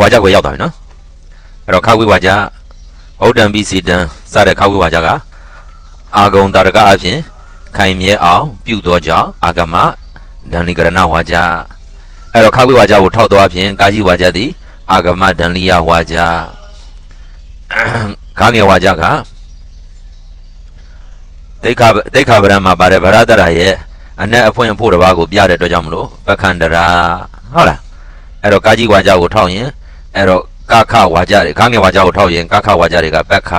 ဝါကြကိုရောက်သွားပြီနော်အဲ့တော့ခါဝိဝါကြဩဒံပိစီတံစတဲ့ခါဝိဝါကြကအာဂုံတာရကအဖြစ်ခိုင်မြဲအောင်ပြုသောကြောင့်အာဂမဒန္လိကရဏဝါကြအဲ့တော့ခါဝိဝါကြကိုထောက်သွားဖြင့်ကာကြီးဝါကြသည်အာဂမဒန္လိယဝါကြခါငယ်ဝါကြကတိခတိခဗရံမှာပါတဲ့ဗရဒရာရဲ့အ내အဖွင့်အဖို့တစ်ပါးကိုပြတဲ့အတွက်ကြောင့်မလို့ပက္ခန္တရာဟုတ်လားအဲ့တော့ကာကြီးဝါကြကိုထောက်ရင် အဲ့တော့ကခဝါကြတွေခါငယ်ဝါကြကိုထောက်ရင်ကခဝါကြတွေကပက္ခ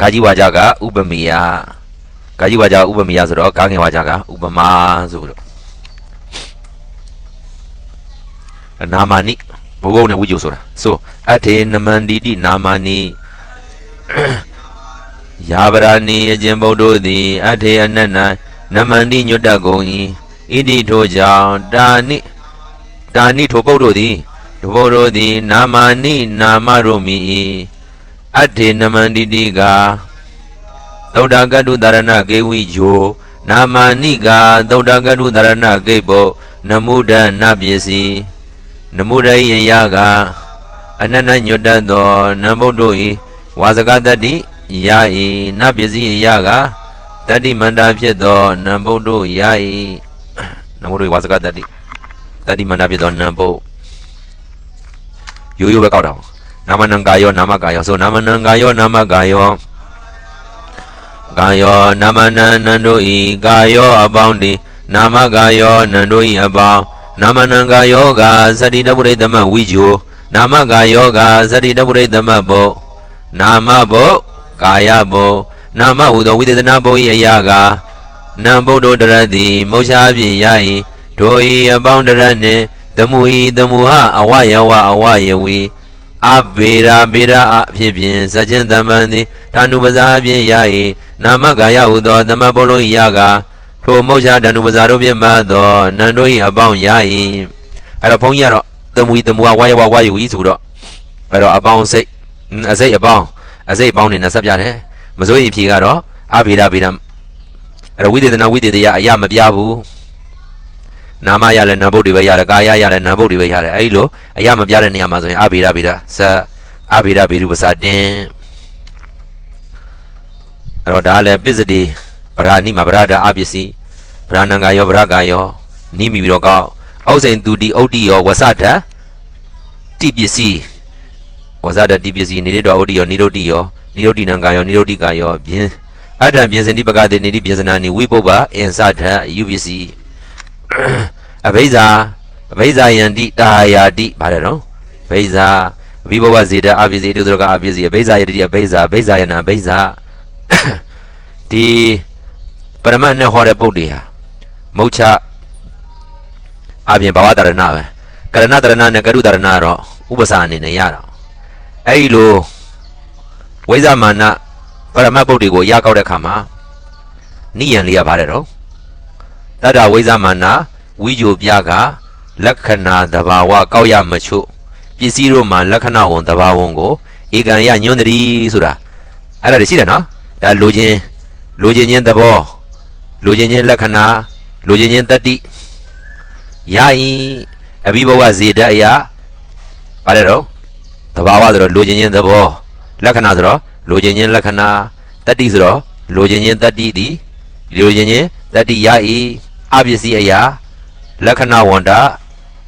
ကာကြီးဝါကြကဥပမေယကာကြီးဝါကြကဥပမေယဆိုတော့ခါငယ်ဝါကြကဥပမာဆိုပြီးတော့နာမနိဘုဘုံနဲ့ဝိကျုဆိုတာဆိုအထေနမန္တိတိနာမနိယာဗရာနိအကျင်ဗုဒ္ဓသည်အထေအနတ်၌နမန္တိညွတ်တတ်ကုန်၏ဣတိထိုကြောင့်တာနိတာနိထိုပုဒ္ဓသည် ထိုပုဒ္ဓသည် နာမနိနာမရုမိ၏အထေနမန္တိတိကသုဒ္ဓကတုတရဏကေဝိယိုနာမနိကသုဒ္ဓကတုတရဏကေပုနမုဒ္ဒနပစ္စည်းနမုဒ္ဒယယကအနန္တညွတ်တတ်သောနမုဒ္ဒ၏ဝါစကတတ္တိယဤနပစ္စည်းယကတတ္တိမန္တာဖြစ်သောနံဗုဒ္ဓယဤနံဗုဒ္ဓဝါစကတတ္တိတတ္တိမန္တာဖြစ်သောနံဗုဒ္ဓ ရိုးရိုးပဲကောက်တာပေါ့နာမနံကာယောနာမကာယောဆိုနာမနံကာယောနာမကာယောကာယောနာမနံနန္တို့ဤကာယောအပေါင်းတိနာမကာယောနန္တို့ဤအပေါင်းနာမနံကာယောကသတိတပုရိသမဝိဂျိုနာမကာယောကသတိတပုရိသမဘုနာမဘုကာယဘုနာမဟုသောဝိသေသနာဘု၏အရာကနံဗုဒ္ဓတရတိမောရှာဖြင့်ရ၏ဒိုဤအပေါင်းတရနှင့် သမှုဤသမှုဟအဝယဝအဝယဝီအဘေရာဘေရာအဖြစ်ဖြင့်စัจจิသမ္ပန်သည်ဌာနုပဇာဖြင့်ရ၏နာမကာယဟုသောသမဘုလုံး၏ရာကထိုမောရှာဌာနုပဇာတို့ဖြင့်မှသောနံတို့၏အပေါင်းရ၏အဲ့တော့ဘုန်းကြီးကတော့သမှုဤသမှုဟဝယဝဝယဝီဆိုတော့အဲ့တော့အပေါင်းစိတ်အစိတ်အပေါင်းအစိတ်ပေါင်းနေနဲ့ဆက်ပြတယ်မစိုးရင်ဖြေကတော့အဘိဓဗေဒအဲ့တော့ဝိသေသနာဝိသေတယအရမပြဘူး နာမရလဲနာဘုတ်တွေပဲရတယ်ကာယရလဲနာဘုတ်တွေပဲရတယ်အဲ့ဒီလိုအရမပြတဲ့နေရာမှာဆိုရင်အဘိဓဗေဒဇအဘိဓဗေဒပစာတင်အဲ့တော့ဒါလည်းပစ္စတိဗရာနိမဗရာဒအပစ္စည်းဗရာဏံကာယောဗရာကာယောနိမိပြီးတော့ကောက်အောက်စိန်သူတိဩတ္တိယောဝဆဒတိပစ္စည်းဝဇာတတိပစ္စည်းနေတော်ဩတ္တိယောနိရုတ္တိယောနိရုတ္တိနံကာယောနိရုတ္တိကာယောပြင်းအတ္တပြင်စင်တိပကတိနေတိပြင်စနာနိဝိပုပ္ပအင်္စထယုပစ္စည်း အဘိဇာအဘိဇာယန္တိတာယာတိဗါတယ်နော်ဘိဇာဝိဘဝဇေတအပိစေတုဒရကအပိစေအဘိဇာယတိအဘိဇာအဘိဇာယနာအဘိဇာဒီပရမတ်နဲ့ဟောတဲ့ပုဒ်တွေဟာမုတ်ချအပြင်ဘာဝတရဏပဲကရဏတရဏနဲ့ကရုတရဏတော့ဥပစာအနေနဲ့ရတာအဲ့ဒီလိုဝိဇ္ဇမာနပရမတ်ပုဒ်တွေကိုရကောက်တဲ့အခါမှာနိယံလေးရပါတယ်တော့တတ္တဝိဇ္ဇမာန ဝိဂျိုပြကလက္ခဏာတဘာဝကောက်ရမချို့ပစ္စည်းတို့မှာလက္ခဏာဝန်တဘာဝန်ကိုဧကံရညွန်းတည်းဆိုတာအဲ့ဒါတွေရှိတယ်နော်ဒါလိုခြင်းလိုခြင်းချင်းသဘောလိုခြင်းချင်းလက္ခဏာလိုခြင်းချင်းတတ္တိရရင်အဘိဘဝဇေတအရာပါတယ်တော့တဘာဝဆိုတော့လိုခြင်းချင်းသဘောလက္ခဏာဆိုတော့လိုချင်ခြင်းလက္ခဏာတတ္တိဆိုတော့လိုချင်ခြင်းတတ္တိသည်လိုချင်ခြင်းတတ္တိယဤအပစ္စည်းအရာ လက္ခဏာဝန္တာ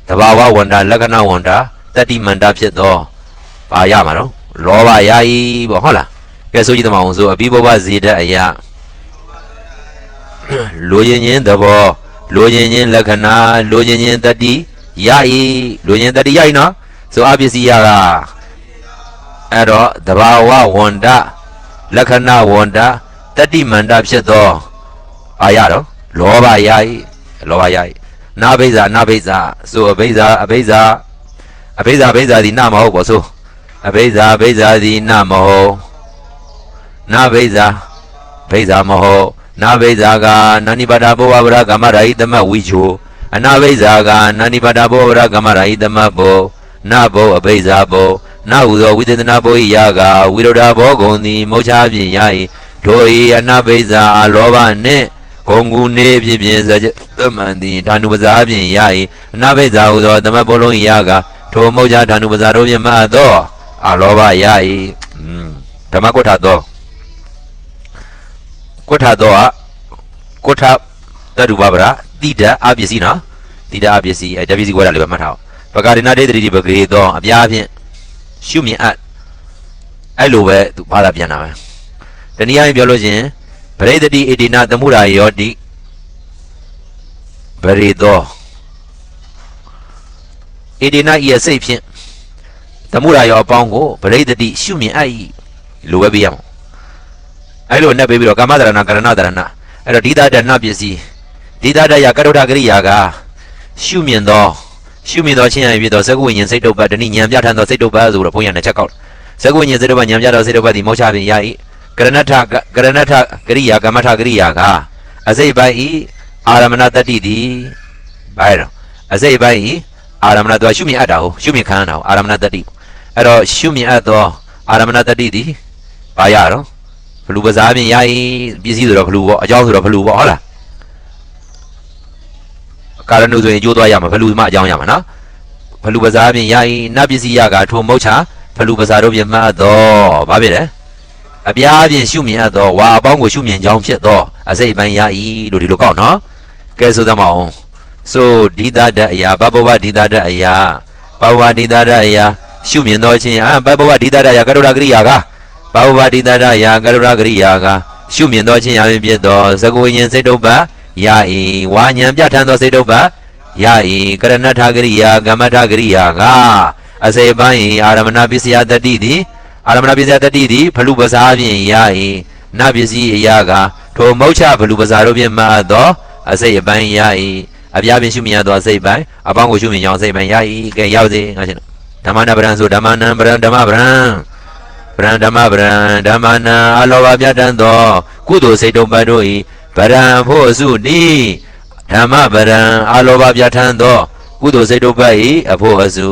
တဘာဝဝန္တာလက္ခဏာဝန္တာတတ္တိမန္တာဖြစ်သောပါရမှာတော့လောဘယာဤပေါ့ဟုတ်လားကဲဆိုကြည့်တမအောင်ဆိုအဘိဘောဘဇေတအရာလိုချင်ခြင်းသဘောလိုချင်ခြင်းလက္ခဏာလိုချင်ခြင်းတတ္တိယဤလိုချင်တတ္တိယဤနော်ဆိုအပစ္စည်းယကအဲ့တော့တဘာဝဝန္တလက္ခဏာဝန္တတတိမန္တဖြစ်သောအာရတော့လောဘယာဤလောဘယာဤ နာဘိဇာနာဘိဇာဆိုအဘိဇာအဘိဇာအဘိဇာဘိဇာဒီနာမဟုတ်ပေါ့ဆိုအဘိဇာဘိဇာဒီနာမဟုတ်နာဘိဇာဘိဇာမဟုတ်နာဘိဇာကနာနိပါဒဘောဝဗရကမရာဟိတမဝိချိုအနာဘိဇာကနာနိပါဒဘောဝရကမရာဟိတမဘောနာဘောအဘိဇာဘောနာဟုသောဝိသေသနာဘောဤယာကဝိရုဒ္ဓဘောဂုံသည်မောချဖြင့်ရ၏တို့ဤအနာဘိဇာလောဘနှင့် ဂုံကူနေဖြစ်ဖြင့်ဇသမန်သည်ဓာနုပဇာဖြင့်ရ၏အနာဘိဇာဟုသောသမတ်ဘောလုံးဤယာကထိုမုတ်ချဓာနုပဇာတို့ဖြင့်မအပ်သောအလောဘရ၏อืมဓမ္မကုဋ္ဌသောကုဋ္ဌသောကကုဋ္ဌတတုပပရာတိတအပစ္စည်းနော်တိတအပစ္စည်းအဲတပစ္စည်းကွာတာလေးပဲမှတ်ထားအောင်ပကာရဏဒေတတိပဂရေသောအပြားဖြင့်ရှုမြင်အပ်အဲ့လိုပဲသူဘာသာပြန်တာပဲတနည်းအားဖြင့်ပြောလို့ချင်း ပရိသတိဣတိနာသမှုရာယောတိပရိသောဣတိနာဤအစိတ်ဖြင့်သမှုရာယောအပေါင်းကိုပရိသတိရှုမြင်အပ်၏လိုပဲပြရအောင်အဲ့လိုနဲ့ပေးပြီးတော့ကာမတရဏကရဏတရဏအဲ့တော့ဒီတာတဏပစ္စည်းဒီတာတယကရုဒကရိယာကရှုမြင်သောရှုမြင်သောချင်းရဖြစ်သောသကုဝိညာဉ်စိတ်တုပ္ပတဏိဉာဏ်ပြဋ္ဌာန်းသောစိတ်တုပ္ပဆိုတော့ဘုန်းကြီးနဲ့ချက်ကောက်သကုဝိညာဉ်စိတ်တုပ္ပဉာဏ်ပြသောစိတ်တုပ္ပသည်မောချပင်ရ၏ ကရဏထကရဏထကရိယာကမ္မထကရိယာကအစိတ်ပိုင်းဤအာရမဏတတ္တိသည်ဘာလဲအစိတ်ပိုင်းဤအာရမဏတော့ရှုမြင်အပ်တာဟုတ်ရှုမြင်ခံရတာဟုတ်အာရမဏတတ္တိအဲ့တော့ရှုမြင်အပ်သောအာရမဏတတ္တိသည်ဘာရတော့ဘလူပဇာပြင်ရ၏ပစ္စည်းဆိုတော့ဘလူပေါ့အကြောင်းဆိုတော့ဘလူပေါ့ဟုတ်လားကာရဏုဆိုရင်ကျိုးသွားရမှာဘလူမှအကြောင်းရမှာနော်ဘလူပဇာပြင်ရ၏နတ်ပစ္စည်းရကထိုမုတ်ချဘလူပဇာတို့ပြင်မှတ်တော့ဘာဖြစ်လဲ အပြားပြင်ရှုမြင်အပ်သောဝါအပေါင်းကိုရှုမြင်ကြောင်းဖြစ်သောအစိတ်ပိုင်းရ၏လို့ဒီလိုကောက်နော်ကဲဆိုသမောင်းဆိုဒီတာတအရာဘဘဝဒီတာတအရာဘဘဝဒီတာတအရာရှုမြင်သောခြင်းအာဘဘဝဒီတာတအရာကရုဏာကရိယာကဘဘဝဒီတာတအရာကရုဏာကရိယာကရှုမြင်သောခြင်းရာဖြင့်ဖြစ်သောသကုဝိညာဉ်စိတ်တုပ္ပရ၏ဝါဉဏ်ပြဋ္ဌာန်းသောစိတ်တုပ္ပရ၏ကရဏထကရိယာကမ္မထကရိယာကအစေပိုင်းအာရမဏပစ္စယတတိသည် အာရမဏပစ္စယတတိသည်ဖလူပစာဖြင့်ရ၏နပစ္စည်းအရာကထိုမုတ်ချဖလူပစာတို့ဖြင့်မှတ်သောအစိတ်အပိုင်းရ၏အပြားပင်ရှုမြင်ရသောအစိတ်ပိုင်းအပေါင်းကိုရှုမြင်ကြောင်းအစိတ်ပိုင်းရ၏ကဲရောက်စေငါရှင်ဓမ္မနာပရံဆိုဓမ္မနံပရံဓမ္မပရံပရံဓမ္မပရံဓမ္မနံအလောဘပြတ်တန်းသောကုသိုလ်စိတ်တုံးပတ်တို့၏ပရံဖို့စုနိဓမ္မပရံအလောဘပြတ်ထန်းသောကုသိုလ်စိတ်တုံးပတ်၏အဖို့အစု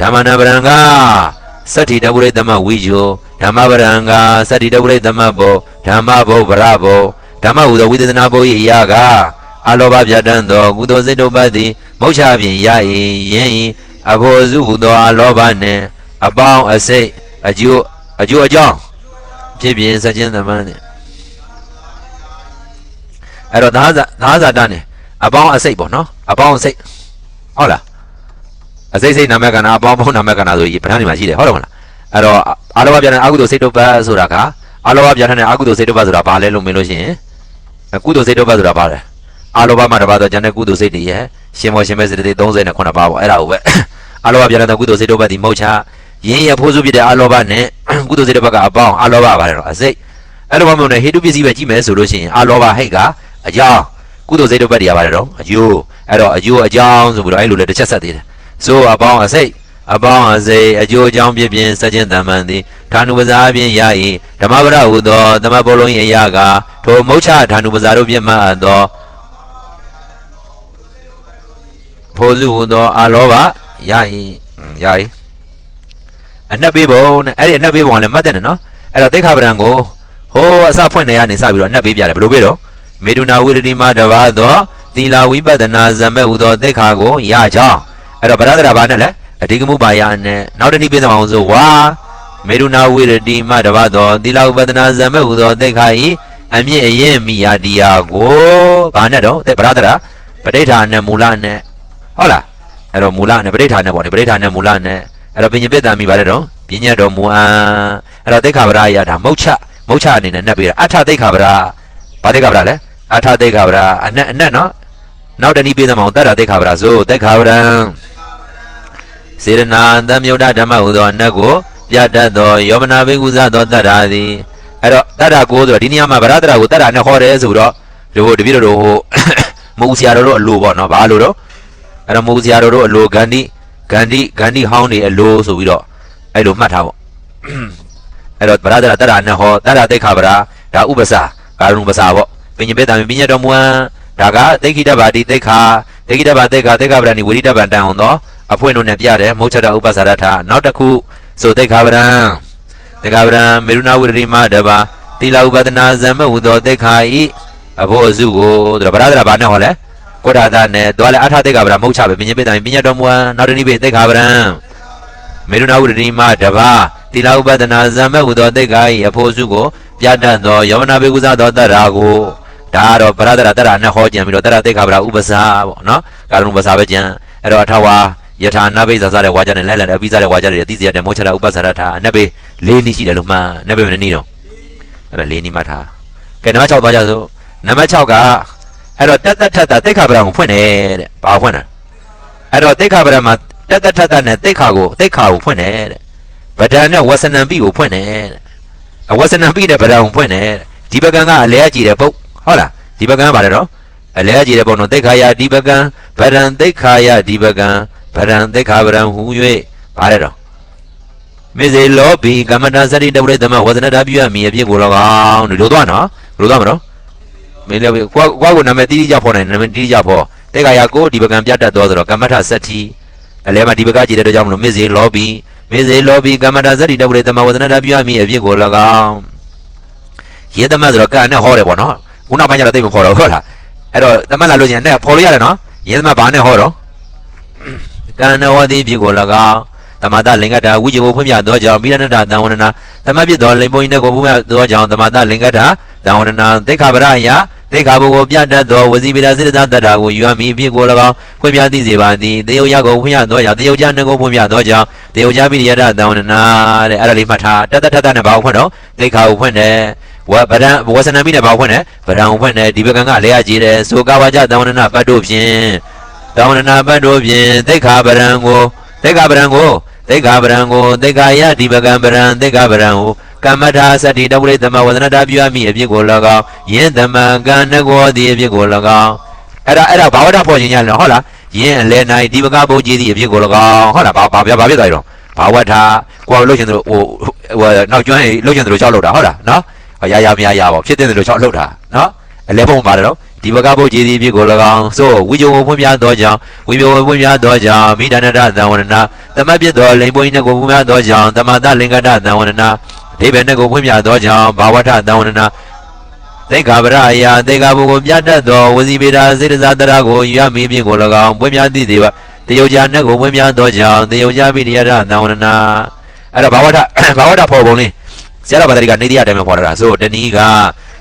ဓမ္မနာပရံက သတ္တိတဝိရသမဝိဇောဓမ္မပရံကသတ္တိတဝိရသမဘောဓမ္မဘောဗရဘောဓမ္မဟုသောဝိသေသနာဘော၏အရာကအလောဘပြတ်တန်းသောကုသိုလ်စိတ်တုံးပတ်သည်မောက္ခဖြင့်ရ၏ယင်း၏အဖို့စုဟုသောအလောဘနှင့်အပေါင်းအစိတ်အကျိုးအကျိုးအကြောင်းဖြစ်ပြစခြင်းသမန်းနဲ့အဲ့တော့သာသာသာဇာတနဲ့အပေါင်းအစိတ်ပေါ့နော်အပေါင်းအစိတ်ဟုတ်လား အစိတ်စိတ်နာမကနာအပေါင်းပေါင်းနာမကနာဆိုရင်ပဋ္ဌာန်းတွေမှာရှိတယ်ဟုတ်တယ်မလားအဲ့တော့အာလောဘပြတ်တဲ့အကုသိုလ်စိတ်တုပ္ပဆိုတာကအာလောဘပြတ်တဲ့အကုသိုလ်စိတ်တုပ္ပဆိုတာဘာလဲလို့မင်းလို့ရှိရင်ကုသိုလ်စိတ်တုပ္ပဆိုတာဘာလဲအာလောဘမှာတပါတော့ကျန်တဲ့ကုသိုလ်စိတ်တွေရဲ့ရှင်မောရှင်မဲစိတ္တိ39ပါးပေါ့အဲ့ဒါကိုပဲအာလောဘပြတ်တဲ့ကုသိုလ်စိတ်တုပ္ပဒီမဟုတ်ချရင်းရဖိုးစုဖြစ်တဲ့အာလောဘနဲ့ကုသိုလ်စိတ်တစ်ဘက်ကအပေါင်းအာလောဘပါတယ်တော့အစိတ်အဲ့လိုမှမဟုတ်နဲ့ဟေတုပစ္စည်းပဲကြည့်မယ်ဆိုလို့ရှိရင်အာလောဘဟိတ်ကအကြောင်းကုသိုလ်စိတ်တစ်ဘက်တည်းရပါတယ်တော့အယိုးအဲ့တော့အယိုးအကြောင်းဆိုပြီးတော့အဲ့လိုလည်းတစ်ချက်ဆက်သေးတယ် ဆိုအပေါင်းအစိတ်အပေါင်းအစိတ်အကျိုးအကြောင်းဖြစ်ပြင်စခြင်းတမန်သည်ဌာနုပဇာဖြင့်ရ၏ဓမ္မပရဟုသောသမဘောလုံး၏အရာကထိုမုတ်ချဌာနုပဇာတို့ဖြင့်မှအပ်သောဖိုလ်စုဟုသောအာလောဘရ၏ရ၏အနှက်ပေးပုံနဲ့အဲ့ဒီအနှက်ပေးပုံကလည်းမှတ်တယ်နော်အဲ့တော့တိခါပဒံကိုဟိုးအစဖွင့်နေရနေစပြီးတော့အနှက်ပေးပြတယ်ဘယ်လိုပေးတော့မေဒုနာဝိရတိမတဘာသောသီလာဝိပဿနာဇမဲ့ဟူသောတိခါကိုရကြောင်း အဲ့တော့ဗရဒရာဘာနဲ့လဲအဓိကမှုပါယနဲ့နောက်တစ်နည်းပေးသမောင်းဆိုဝါမေဒုနာဝိရတိမတဘာသောသီလာဝိပဿနာဇမဲ့ဟူသောတိခါဤအမြင့်အရင်မိယာတရားကိုဘာနဲ့တော့ဗရဒရာပဋိဌာနဲ့မူလနဲ့ဟုတ်လားအဲ့တော့မူလနဲ့ပဋိဌာနဲ့ပေါ့ဒီပဋိဌာနဲ့မူလနဲ့အဲ့တော့ပညာပိတ္တမိပါတယ်တော့ပညာတော်မူအံအဲ့တော့သိက္ခာပရရဒါမုတ်ချမုတ်ချအနေနဲ့နှက်ပေးတာအထသိက္ခာပရဘာသိက္ခာပရလဲအထသိက္ခာပရအနက်အနက်နော်နောက်တနည်းပေးသမောင်တတ္တသိက္ခာပရဆိုသိက္ခာပရံ စေရနာသံမြုဒ္ဒဓမ္မဟူသောအနက်ကိုပြတတ်သောယောမနာဘိကုသသောတတ္တာသည်အဲ့တော့တတ္တာကိုဆိုတော့ဒီနေရာမှာဗရဒရာကိုတတ္တာနဲ့ဟောတယ်ဆိုတော့ဒီဟိုတပည့်တော်တို့ဟိုမဟုတ်ဆရာတော်တို့အလိုပေါ့နော်ဘာလို့တော့အဲ့တော့မဟုတ်ဆရာတော်တို့အလိုဂန္ဒီဂန္ဒီဂန္ဒီဟောင်းနေအလိုဆိုပြီးတော့အဲ့လိုမှတ်ထားပေါ့အဲ့တော့ဗရဒရာတရနဲ့ဟောတရတိခါဗရာဒါဥပစာကာရုဏပစာပေါ့ပညာပေတံပညာတော်မူဟံဒါကသိခိတဗာတိသိခါသိခိတဗာသိခါသိခါဗရာနိဝိရိတဗံတန်အောင်တော့ အဖွင့်တို့နဲ့ပြတယ်မုတ်ချတာဥပစာရထနောက်တစ်ခုဆိုသိခါဗရံသိခါဗရံမေရုဏဝိရိမတဘာတိလဥပဒနာဇမ္မဟူသောသိခါဤအဖို့အစုကိုဗရဒရာဘာနဲ့ဟောလဲကောထာသနဲ့သွားလဲအထာသိက္ခာပဒမုတ်ချပဲပညာပိတံပညာတော်မူဟံနောက်တနည်းပိသိက္ခာပဒံမေရုဏဝုဒတိမတပါတိလဥပဒနာဇမ္မဟုသောသိက္ခာ၏အဖို့စုကိုပြတတ်သောယောမနာဘေကုသသောတတ္တာကိုဒါကတော့ပရဒရတတ္တာနဲ့ဟောကြံပြီးတော့တတ္တသိက္ခာပဒဥပစာပေါ့နော်ကာရုဏဥပစာပဲကြံအဲ့တော့အထဝါ ယထာနဘိဇာစတဲ့ဝါကြနဲ့လဲလဲအပိဇာတဲ့ဝါကြတွေသိစီရတဲ့မောချလာဥပစာရထာအနဘေလေးနည်းရှိတယ်လို့မှန်နဘေမနည်းတော့အဲ့ဒါလေးနည်းမှတ်ထားကဲနံပါတ်6သွားကြစို့နံပါတ်6ကအဲ့တော့တတ္တထတ္တသိက္ခာပဒကိုဖွင့်တယ်တဲ့ဘာဖွင့်တာအဲ့တော့သိက္ခာပဒမှာတတ္တထတ္တနဲ့သိက္ခာကိုသိက္ခာကိုဖွင့်တယ်တဲ့ဗဒံနဲ့ဝဆနံပိကိုဖွင့်တယ်တဲ့အဝဆနံပိနဲ့ဗဒံကိုဖွင့်တယ်ဒီပကံကအလဲကြည့်တဲ့ပုတ်ဟုတ်လားဒီပကံကပါတယ်တော့အလဲကြည့်တဲ့ပုံတော့သိက္ခာယဒီပကံဗဒံသိက္ခာယဒီပကံ ဗဒံသိက္ခာဗဒံဟူ၍ပါတယ်တော့မေဇေလောဘီကမ္မတာစရိတဝိသမဝဇနတာပြုရမည်အဖြစ်ကိုလောကောင်လို့လို့သွားနော်လို့သွားမနော်မင်းလည်းကွာကွာကိုနာမည်တိတိကျဖော်နိုင်နာမည်တိတိကျဖော်သိက္ခာယကိုဒီပကံပြတ်တတ်တော်ဆိုတော့ကမ္မထစတ္တိအလဲမှာဒီပကကြည့်တဲ့အတွက်ကြောင့်မလို့မေဇေလောဘီမေဇေလောဘီကမ္မတာစရိတဝိသမဝဇနတာပြုရမည်အဖြစ်ကိုလောကောင်ရေသမဆိုတော့ကံနဲ့ဟောတယ်ပေါ့နော်ခုနောက်ပိုင်းကျတော့သိမဖော်တော့ဟုတ်လားအဲ့တော့သမတ်လာလို့ချင်းနဲ့ဖော်လို့ရတယ်နော်ရေသမဘာနဲ့ဟောတော့ ကံနဝတိဖြစ်ကို၎င်းသမတလင်္ကတာဝိဇ္ဇဝဖွင့်ပြသောကြောင့်မိရဏတတံဝန္ဒနာသမဖြစ်သောလိမ္မောင်းတဲ့ကိုဖွင့်ပြသောကြောင့်သမတလင်္ကတာတံဝန္ဒနာသိက္ခာပရယသိက္ခာဘုကိုပြတတ်သောဝစီပိဒစေတတတ္တာကိုယူအပ်မိဖြစ်ကို၎င်းဖွင့်ပြသိစေပါသည်တေယုယကိုဖွင့်ရသောကြောင့်တေယုကြနှကိုဖွင့်ပြသောကြောင့်တေယုကြပိရိယတတံဝန္ဒနာတဲ့အဲ့ဒါလေးမှတ်ထားတတထထနဲ့ဘာကိုဖွင့်တော့သိက္ခာကိုဖွင့်တယ်ဝဗဒံဝဆနမိနဲ့ဘာကိုဖွင့်တယ်ဗဒံကိုဖွင့်တယ်ဒီဘကံကလည်းရကြည့်တယ်ဆိုကဝါကြတံဝန္ဒနာပတ်တို့ဖြင့် တောင်းနာပတ်တို့ဖြင့်သိက္ခာပရံကိုသိက္ခာပရံကိုသိက္ခာပရံကိုသိက္ခာယဒီပကံပရံသိက္ခာပရံကိုကမ္မထာသတ္တိတဝိသမဝဒနာတာပြုအပ်မိအဖြစ်ကို၎င်းယင်းသမံကံနကောသည်အဖြစ်ကို၎င်းအဲ့ဒါအဲ့ဒါဘာဝတ္တပေါ်ခြင်းညာလဲဟုတ်လားယင်းအလဲနိုင်ဒီပကဘုတ်ကြီးသည်အဖြစ်ကို၎င်းဟုတ်လားဘာဘာဘာဖြစ်သွားပြီတော့ဘာဝတ္ထကိုယ်လှုပ်ရှင်တို့ဟိုဟိုနောက်ကျွမ်းလှုပ်ရှင်တို့ကြောက်လို့တာဟုတ်လားနော်ရရမရရပါဖြစ်တဲ့တို့ကြောက်လှုပ်တာနော် အလဲပုံပါတယ်တော့ဒီဘကဘုတ်ကြီးသည်ဖြစ်ကို၎င်းသို့ဝိဇ္ဇဝဖွင့်ပြသောကြောင့်ဝိပဝဖွင့်ပြသောကြောင့်မိဒနတသံဝရဏသမတ်ပြသောလိန်ပွင့်နှကိုဖွင့်ပြသောကြောင့်သမတလင်္ကတသံဝရဏဒိဗေနှကိုဖွင့်ပြသောကြောင့်ဘာဝထသံဝရဏသိက္ခာပရအယာသိက္ခာဘုကိုပြတတ်သောဝစီပေတာစေတဇာတရကိုယူရမည်ဖြင့်ကို၎င်းပွင့်ပြသည်သေးပါတယုတ်ကြနှကိုပွင့်ပြသောကြောင့်တယုတ်ကြပိရိယရသံဝရဏအဲ့တော့ဘာဝထဘာဝထဖော်ပုံလေးဆရာတော်ဗတ္တိကနေတိယတိုင်မှာဖော်တာဆိုတဏီက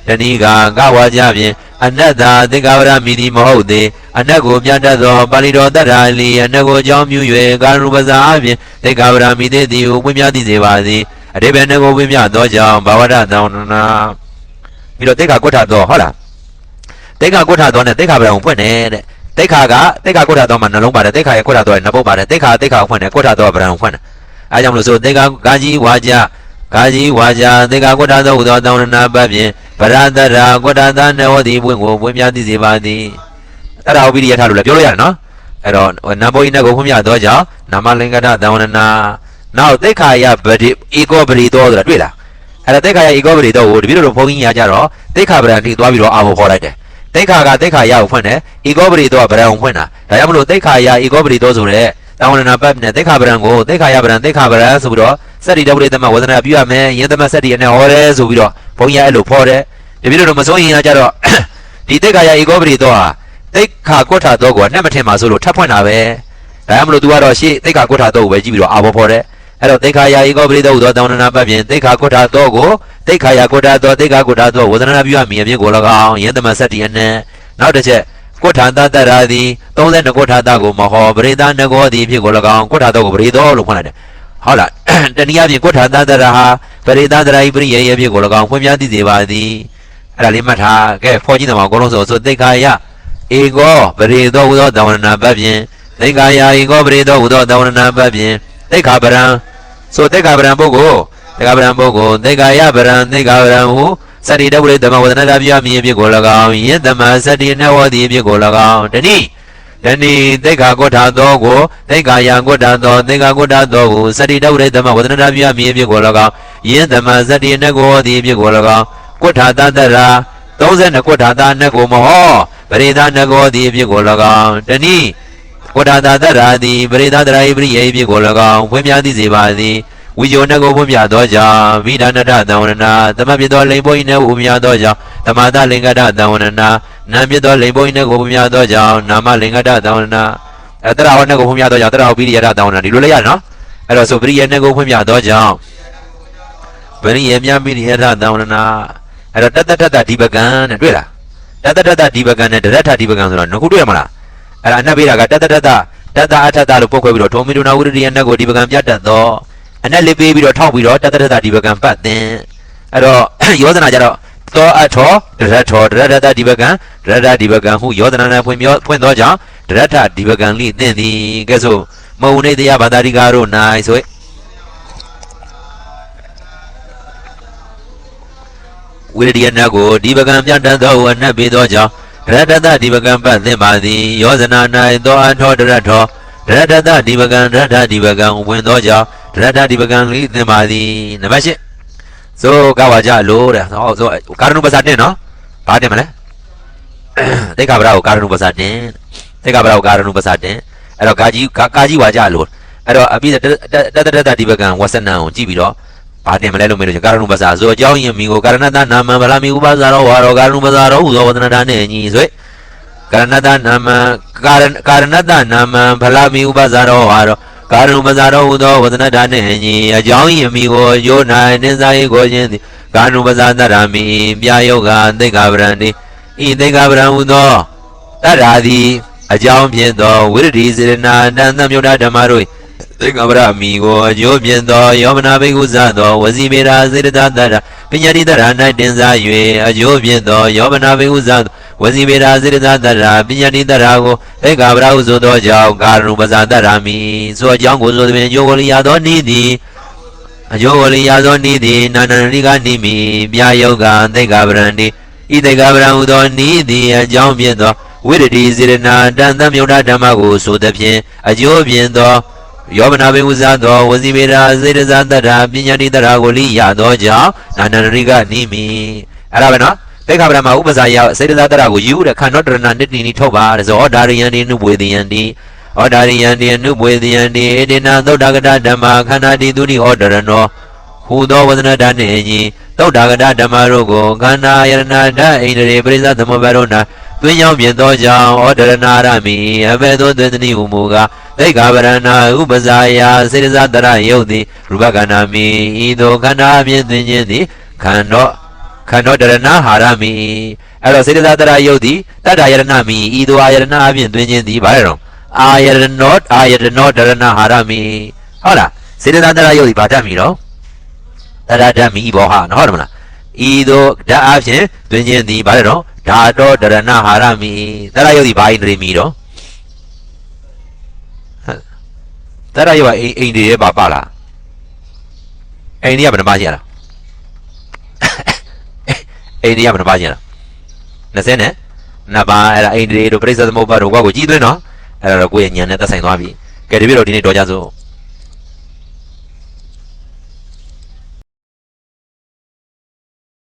တဏီကကဝါကြဖြင့်အနတ္တသင်္ကာဝရမိတိမဟုတ်သေးအနတ်ကိုမြတ်တတ်သောပါဠိတော်တတ္ထာလီအနတ်ကိုအကြောင်းပြု၍ကာရုပဇာအပြင်သင်္ကာဝရမိတိတိကိုဝိမြသိစေပါသည်အတိပ္ပယ်နှကိုဝိမြသောကြောင့်ဘာဝရသောနာပြီးတော့တိက္ခာကွဋ္ဌသောဟုတ်လားတိက္ခာကွဋ္ဌသောနဲ့တိက္ခာဗရံကိုဖွင့်တယ်တဲ့တိက္ခာကတိက္ခာကွဋ္ဌသောမှာနှလုံးပါတယ်တိက္ခာရဲ့ကွဋ္ဌသောရဲ့နှပုတ်ပါတယ်တိက္ခာတိက္ခာကိုဖွင့်တယ်ကွဋ္ဌသောဗရံကိုဖွင့်တယ်အဲကြောင့်မလို့ဆိုတိက္ခာကာကြီးဝါကြ ကာကြီးဝါကြတိက္ခာကွဋ္ဌသောဟူသောသောနာပတ်ဖြင့်ဗရတရာကွတ္တသနဝတိဘွင့်ကိုပွင့်ပြသိစေပါသည်အဲ့ဒါဟောပြီးရထားလို့လည်းပြောလို့ရတယ်နော်အဲ့တော့နဘောဤနဲ့ကိုဖွင့်ပြတော့ကြောင့်နာမလင်္ကတသဝနနာနောက်သိက္ခာယဗတိဧကောပရိတောဆိုတာတွေ့လားအဲ့ဒါသိက္ခာယဧကောပရိတောကိုတပည့်တော်ဘုန်းကြီးညာကြတော့သိက္ခာပရံထိသွားပြီးတော့အာဘောခေါ်လိုက်တယ်သိက္ခာကသိက္ခာယကိုဖွင့်တယ်ဧကောပရိတောကဗရံကိုဖွင့်တာဒါကြောင့်မလို့သိက္ခာယဧကောပရိတောဆိုတဲ့သဝနနာပတ်နဲ့သိက္ခာပရံကိုသိက္ခာယပရံသိက္ခာပရံဆိုပြီးတော့ စတ္တိတဝိသမဝဒနာပြုရမယ်ယင်သမစတ္တိအနဲ့ဟောတယ်ဆိုပြီးတော့ဘုန်းကြီးအဲ့လိုဖော်တယ်တပည့်တော်မစိုးရင်ကကြတော့ဒီတိတ်ခါရဧကောပရိတော့ဟာတိတ်ခါကွဋ္ဌတော့ကိုနဲ့မထင်ပါဆိုလို့ထပ်ဖွင့်တာပဲဒါမှမလို့ तू ကတော့ရှေ့တိတ်ခါကွဋ္ဌတော့ကိုပဲကြည့်ပြီးတော့အာဘောဖော်တယ်အဲ့တော့တိတ်ခါရဧကောပရိတော့ဟူသောတောင်းတနာပတ်ဖြင့်တိတ်ခါကွဋ္ဌတော့ကိုတိတ်ခါရကွဋ္ဌတော့တိတ်ခါကွဋ္ဌတော့ဝဒနာပြုရမည်အဖြစ်ကို၎င်းယင်းသမစတ္တိအနဲ့နောက်တစ်ချက်ကွဋ္ဌတတ္တရာသည်32ကွဋ္ဌတကိုမဟောပရိသနကောသည်ဖြစ်ကို၎င်းကွဋ္ဌတော့ကိုပရိသောလို့ဖွင့်လိုက်တယ် ဟုတ်လားတနည်းအားဖြင့်ကွဋ္ဌတတ္တရာဟာပရိသတ္တရာဤပရိယေရဲ့ဖြစ်ကို၎င်းဖွင့်ပြသိစေပါသည်အဲ့ဒါလေးမှတ်ထားကဲဖော်ကြည့်တယ်မှာအကုန်လုံးဆိုဆိုသိက္ခာယဧကောပရိသောဟူသောတဝရဏပတ်ဖြင့်သိက္ခာယဧကောပရိသောဟူသောတဝရဏပတ်ဖြင့်သိက္ခာပရံဆိုသိက္ခာပရံပုဂ္ဂိုလ်သိက္ခာပရံပုဂ္ဂိုလ်သိက္ခာယပရံသိက္ခာပရံဟုစတ္တိတဝိသမဝဒနာတပြာမြည်ဖြစ်ကို၎င်းယင်းသမစတ္တိနဝတိဖြစ်ကို၎င်းတတိ တဏိသိက္ခာကောထာသောကိုသိက္ခာယံကောထာသောသိက္ခာကောထာသောကိုစတ္တိတဝိသမဝဒနာတပြာမြည်ဖြစ်ကို၎င်းယင်းသမစတ္တိနကောတိဖြစ်ကို၎င်းကွဋ္ဌာတတရာ32ကွဋ္ဌာတာနတ်ကိုမဟောပရိသနကောသည်အဖြစ်ကို၎င်းတနည်းကွဋ္ဌာတာတရာသည်ပရိသတရာဤပရိယေအဖြစ်ကို၎င်းဖွင့်ပြသည်စေပါသည်ဝိဇောနကိုဖွင့်ပြသောကြောင့်မိဒနတသံဝရဏသမဖြစ်သောလိမ္မောဤနှင့်ဥမြသောကြောင့်သမာသလင်္ကတသံဝရဏ နာမြစ်သောလိန်ဘုံနဲ့ကိုဖွင့်ပြသောကြောင့်နာမလင်္ကတသောဝနာအဲတရဟောနဲ့ကိုဖွင့်ပြသောကြောင့်တရဟောပိရိယတသောဝနာဒီလိုလည်းရတယ်နော်အဲ့တော့ဆိုပရိယနဲ့ကိုဖွင့်ပြသောကြောင့်ပရိယမြပိရိယတသောဝနာအဲ့တော့တတတတဒီပကံနဲ့တွေ့လားတတတတဒီပကံနဲ့တရထဒီပကံဆိုတော့ငခုတွေ့ရမလားအဲ့ဒါအနက်ပေးတာကတတတတတတအထတလို့ပုတ်ခွဲပြီးတော့ဒုံမီဒုနာဝိရိယနဲ့ကိုဒီပကံပြတ်တတ်သောအနက်လေးပေးပြီးတော့ထောက်ပြီးတော့တတတတဒီပကံပတ်သင်အဲ့တော့ယောဇနာကြတော့ သောအထောဒရထောဒရတတဒီပကံဒရတဒီပကံဟုယောဇနာ၌ဖွင့်ပြောဖွင့်သောကြောင့်ဒရထဒီပကံလိသင်သည်ကဲဆိုမုံနေတရားဘာသာရိကာတို့၌ဆိုဝိရိယနာကိုဒီပကံပြတ်တတ်သောဝနတ်ပေသောကြောင့်ဒရတတဒီပကံပတ်သင်ပါသည်ယောဇနာ၌သောအထောဒရထောဒရတတဒီပကံဒရထဒီပကံဝင်သောကြောင့်ဒရထဒီပကံလိသင်ပါသည်နံပါတ်၈ ဆိုကဝါကြလို့တဲ့ဟောဆိုကာရဏုပစာတင်နော်ဘာတင်မလဲတိတ်ကဗရာကိုကာရဏုပစာတင်တိတ်ကဗရာကိုကာရဏုပစာတင်အဲ့တော့ကာကြီးကာကြီးဝါကြလို့အဲ့တော့အပိတတတတဒီပကံဝဆနံကိုကြည့်ပြီးတော့ဘာတင်မလဲလို့မေးလို့ကာရဏုပစာဆိုအကြောင်းယင်မီကိုကာရဏတနာမံဗလာမီဥပစာရောဝါရောကာရဏုပစာရောဟူသောဝဒနာတာနဲ့ညီဆိုကာရဏတနာမံကာရကာရဏတနာမံဗလာမီဥပစာရောဝါရော ကာရုပဇာတော်ဟူသောဝဒနာတာနှင့်ညီအကြောင်းယမိကိုယို၌နိစ္စယေကိုခြင်းသည်ကာရုပဇာတရမိပြယုတ်ကသိက္ခာပရံတိဤသိက္ခာပရံဟူသောတရာသည်အကြောင်းဖြင့်သောဝိရဒိစေရနာတန်သမြုဒ္ဓဓမ္မတို့သိက္ခာပရမိကိုအကျိုးဖြင့်သောယောမနာဘိက္ခုဇသောဝစီမေရာစေတသာတရပညာတိတရ၌တင်စား၍အကျိုးဖြင့်သောယောမနာဘိက္ခုဇသော ဝစီမေရာစေတသာတရာပညာတိတရာကိုဧကဗရာဟုဆိုသောကြောင့်ကာရုပဇာတရာမိဆိုအကြောင်းကိုဆိုသည်ယောဂလိယသောနိသည်အယောဂလိယသောနိသည်နာနရိကနိမိမြာယောဂသေကဗရန္တိဤသေကဗရံဟုသောနိသည်အကြောင်းဖြင့်သောဝိရတိစေရနာတန်တမြုဒ္ဓဓမ္မကိုဆိုသည်ဖြင့်အကျိုးဖြင့်သောယောမနာဘေဥဇာသောဝစီမေရာစေတဇာတရာပညာတိတရာကိုလိရသောကြောင့်နာနရိကနိမိအဲ့ဒါပဲနော် တိခါပရမဥပဇာယစေတသာတရကိုယူတဲ့ခန္ဓာတရဏနိတ္တိနိထုတ်ပါတဲ့ဆိုဩဒါရိယန္တိနုဘွေတိယန္တိဩဒါရိယန္တိနုဘွေတိယန္တိဧတေနသုဒ္ဓဂတဓမ္မာခန္ဓာတိသူတိဩဒရနောဟူသောဝဇနတနှင့်အညီသုဒ္ဓဂတဓမ္မာတို့ကိုခန္ဓာယရဏတဣန္ဒြေပရိသသမဘရောနာတွင်းရောက်မြင်သောကြောင့်ဩဒရနာရမိအဘယ်သို့သွေသနိဟုမူကားသိက္ခာပရဏဥပဇာယစေတသာတရယုတ်သည်ရူပကန္နာမိဤသို့ခန္ဓာအပြင်သွင်းခြင်းသည်ခန္ဓာ ခန္ဓာတရဏဟာရမိအဲ့တော့စေတသာတရယုတ်သည်တတ္တယရဏမိဤသို့အာယရဏအပြင်သွင်းခြင်းသည်ဗါရတော့အာယရဏောအာယရဏောတရဏဟာရမိဟုတ်လားစေတသာတရယုတ်သည်ဗါတတ်မိတော့တရတတ်မိဘောဟာနော်ဟုတ်တယ်မလားဤသို့ဓာတ်အပြင်သွင်းခြင်းသည်ဗါရတော့ဓာတောတရဏဟာရမိတရယုတ်သည်ဘာဣန္ဒြေမိတော့တရယုတ်ကအိအိန္ဒြေရဲ့ပါပါလားအိန္ဒြေကဘယ်နှပါရှိရလား အိန္ဒိယဘယ်နှပါးကျင်လား20နဲ့နှစ်ပါးအဲ့ဒါအိန္ဒိယတို့ပြိဿသမုပ္ပါတို့ဘွားကိုကြည်သွင်းနော်အဲ့ဒါတော့ကိုယ့်ရဲ့ဉာဏ်နဲ့သက်ဆိုင်သွားပြီကဲဒီပြတော့ဒီနေ့တော်ကြစို့